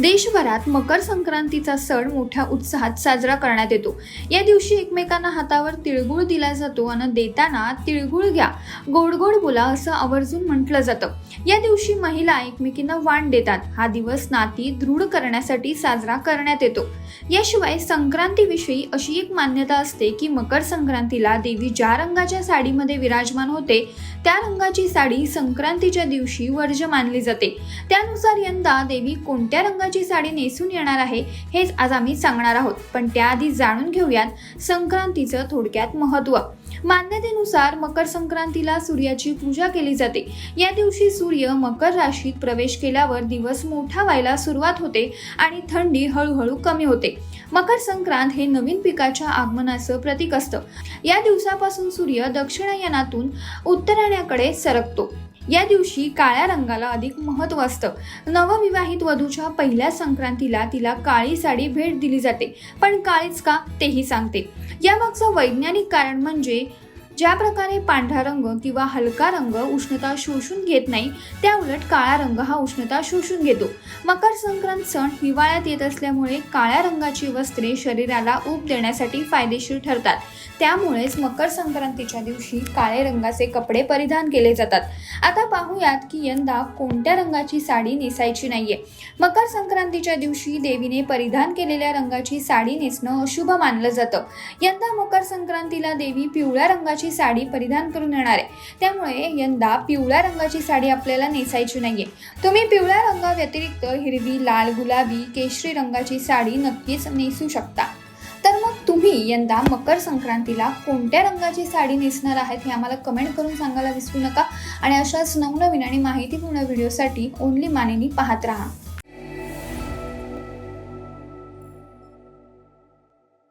देशभरात मकर संक्रांतीचा सण मोठ्या उत्साहात साजरा करण्यात येतो. या दिवशी एकमेकांना हातावर तिळगुळ दिला जातो आणि देताना तिळगुळ घ्या गोड गोड बोला असं आवर्जून म्हटलं जातं. या दिवशी महिला एकमेकींना वाण देतात. हा दिवस नाती दृढ करण्यासाठी साजरा करण्यात येतो. याशिवाय संक्रांतीविषयी अशी एक मान्यता असते की मकर संक्रांतीला देवी ज्या रंगाच्या साडीमध्ये विराजमान होते त्या रंगाची साडी संक्रांतीच्या दिवशी वर्ज मानली जाते. त्यानुसार यंदा देवी कोणत्या रंगाची साडी नेसून येणार आहे हेच आज आम्ही सांगणार आहोत. पण त्याआधी जाणून घेऊयात संक्रांतीचं थोडक्यात महत्त्व. मान्यतेनुसार मकर संक्रांतीला सूर्याची पूजा केली जाते. या दिवशी सूर्य मकर राशीत प्रवेश केल्यावर दिवस मोठा व्हायला सुरुवात होते आणि थंडी हळूहळू कमी होते. मकर संक्रांत हे नवीन पिकाच्या आगमनाचं प्रतीक असतं. या दिवसापासून सूर्य दक्षिणायनातून उत्तरायणाकडे सरकतो. या दिवशी काळ्या रंगाला अधिक महत्त्व असतं. नवविवाहित वधूच्या पहिल्या संक्रांतीला तिला काळी साडी भेट दिली जाते पण काळीच का तेही सांगते. यामागचं वैज्ञानिक कारण म्हणजे ज्या प्रकारे पांढरा रंग किंवा हलका रंग उष्णता शोषून घेत नाही त्या उलट काळा रंग हा उष्णता शोषून घेतो. मकर संक्रांत सण हिवाळ्यात येत असल्यामुळे काळ्या रंगाची वस्त्रे शरीराला ऊब देण्यासाठी फायदेशीर ठरतात. त्यामुळेच मकर संक्रांतीच्या दिवशी काळे रंगाचे कपडे परिधान केले जातात. आता पाहूयात की यंदा कोणत्या रंगाची साडी नेसायची नाहीये. मकर संक्रांतीच्या दिवशी देवीने परिधान केलेल्या रंगाची साडी नेसणं अशुभ मानलं जातं. यंदा मकर संक्रांतीला देवी पिवळ्या रंगाची साडी परिधान करून येणार आहे. त्यामुळे यंदा पिवळ्या रंगाची साडी आपल्याला नेसायची नाहीये. तुम्ही पिवळ्या रंगाव्यतिरिक्त हिरवी लाल गुलाबी केशरी रंगाची साडी नक्कीच नेसू शकता. तुम्ही यंदा मकर संक्रांतीला कोणत्या रंगाची साडी नेसणार आहेत हे आम्हाला कमेंट करून सांगायला विसरू नका. आणि अशाच नवनवीन आणि माहितीपूर्ण व्हिडिओसाठी ओनली मानेनी पाहत राहा.